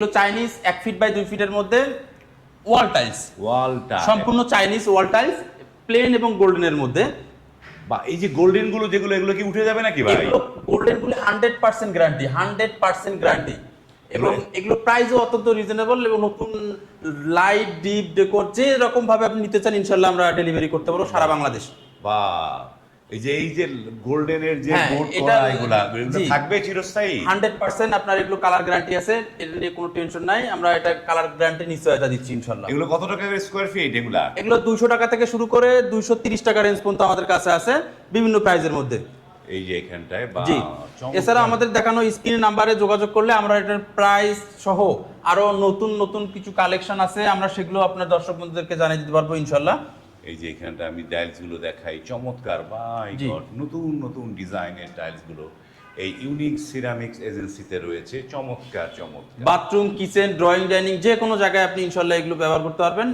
এগুলো চাইনিজ এক feet by দুই ফিটের মধ্যে ওয়াল টাইলস। ওয়ালটা সম্পূর্ণ চাইনিজ ওয়াল টাইলস প্লেন এবং গোল্ডেনের মধ্যে। বা এই যে গোল্ডেনগুলো যেগুলো এগুলো কি উঠে যাবে নাকি ভাই? গোল্ডেনগুলো hundred percent guarantee hundred percent guarantee এবং এগুলো প্রাইসও অত্যন্ত রিজনেবল এবং নতুন লাইট ডিপ ডেকোর যে রকম ভাবে আপনি নিতে চান ইনশাল্লাহ আমরা ডেলিভারি করতে পারব সারা বাংলাদেশ। বা এই যে এই যে গোল্ডেনের যে হ্যাঁ, বোর্ড করা এগুলা থাকবে চিরস্থায়ী? হান্ড্রেড পার্সেন্ট আপনার এগুলো কালার গ্যারান্টি আছে নিয়ে কোনো টেনশন নাই আমরা এটা কালার গ্যারান্টি নিশ্চয়তা দিচ্ছি ইনশাল্লাহ এগুলো কত টাকা স্কোয়ার ফিট এগুলা? এগুলো দুইশো টাকা থেকে শুরু করে দুইশো তিরিশ টাকা রেঞ্জ পর্যন্ত আমাদের কাছে আছে বিভিন্ন প্রাইজের মধ্যে। এই যে এখানটায় বা জি। এছাড়া আমাদের দেখানো স্ক্রিন নাম্বারে যোগাযোগ করলে আমরা এটার প্রাইস সহ আরও নতুন নতুন কিছু কালেকশন আছে আমরা সেগুলো আপনার দর্শক বন্ধুদেরকে জানিয়ে দিতে পারব ইনশাল্লাহ এই যে এখানটা আমি ডাইলসগুলো দেখাই চমৎকার বাই গড নতুন নতুন ডিজাইনের টাইলসগুলো এই ইউনিক সিরামিক্স এজেন্সিতে রয়েছে চমৎকার চমৎকার। বাথরুম কিচেন ড্রয়িং ডাইনিং যে কোনো জায়গায় আপনি ইনশাল্লাহ এগুলো ব্যবহার করতে পারবেন।